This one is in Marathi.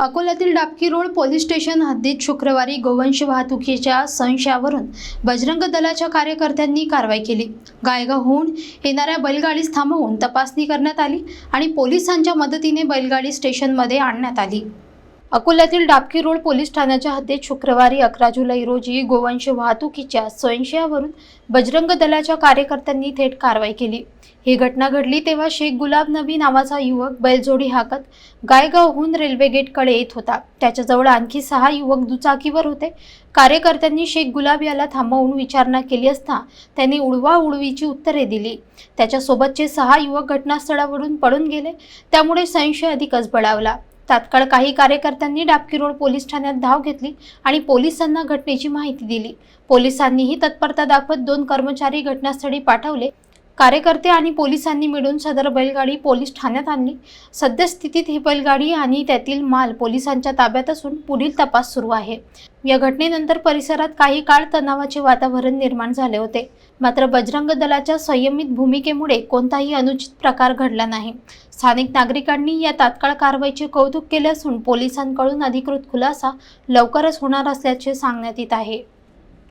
अकोल्यातील डाबकी रोड पोलीस स्टेशन हद्दीत शुक्रवारी गोवंश वाहतुकीच्या संशयावरून बजरंग दलाच्या कार्यकर्त्यांनी कारवाई केली. गायगावहून येणाऱ्या बैलगाडीस थांबवून तपासणी करण्यात आली आणि पोलिसांच्या मदतीने बैलगाडी स्टेशनमध्ये आणण्यात आली. अकोल्यातील डाबकी रोड पोलीस ठाण्याच्या हद्दीत शुक्रवारी अकरा जुलै रोजी गोवंश वाहतुकीच्या संशयावरून बजरंग दलाच्या कार्यकर्त्यांनी थेट कारवाई केली. ही घटना घडली तेव्हा शेख गुलाब नबी नावाचा युवक बैलजोडी हाकत गायगावहून रेल्वे गेटकडे येत होता. त्याच्याजवळ आणखी सहा युवक दुचाकीवर होते. कार्यकर्त्यांनी शेख गुलाब याला थांबवून विचारणा केली असता त्यांनी उडवा उडवीची उत्तरे दिली. त्याच्यासोबतचे सहा युवक घटनास्थळावरून पळून गेले. त्यामुळे संशय अधिकच बळावला. तात्काळ काही कार्यकर्त्यांनी डाबकी रोड पोलीस ठाण्यात धाव घेतली आणि पोलिसांना घटनेची माहिती दिली. पोलिसांनीही तत्परता दाखवत दोन कर्मचारी घटनास्थळी पाठवले. कार्यकर्ते आणि पोलिसांनी मिळून सदर बैलगाडी पोलीस ठाण्यात आणली. सद्यस्थितीत ही बैलगाडी आणि त्यातील माल पोलिसांच्या ताब्यात असून पुढील तपास सुरू आहे. या घटनेनंतर परिसरात काही काळ तणावाचे वातावरण निर्माण झाले होते. मात्र बजरंग दलाच्या संयमित भूमिकेमुळे कोणताही अनुचित प्रकार घडला नाही. स्थानिक नागरिकांनी या तात्काळ कारवाईचे कौतुक केले असून पोलिसांकडून अधिकृत खुलासा लवकरच होणार असल्याचे सांगण्यात येत आहे.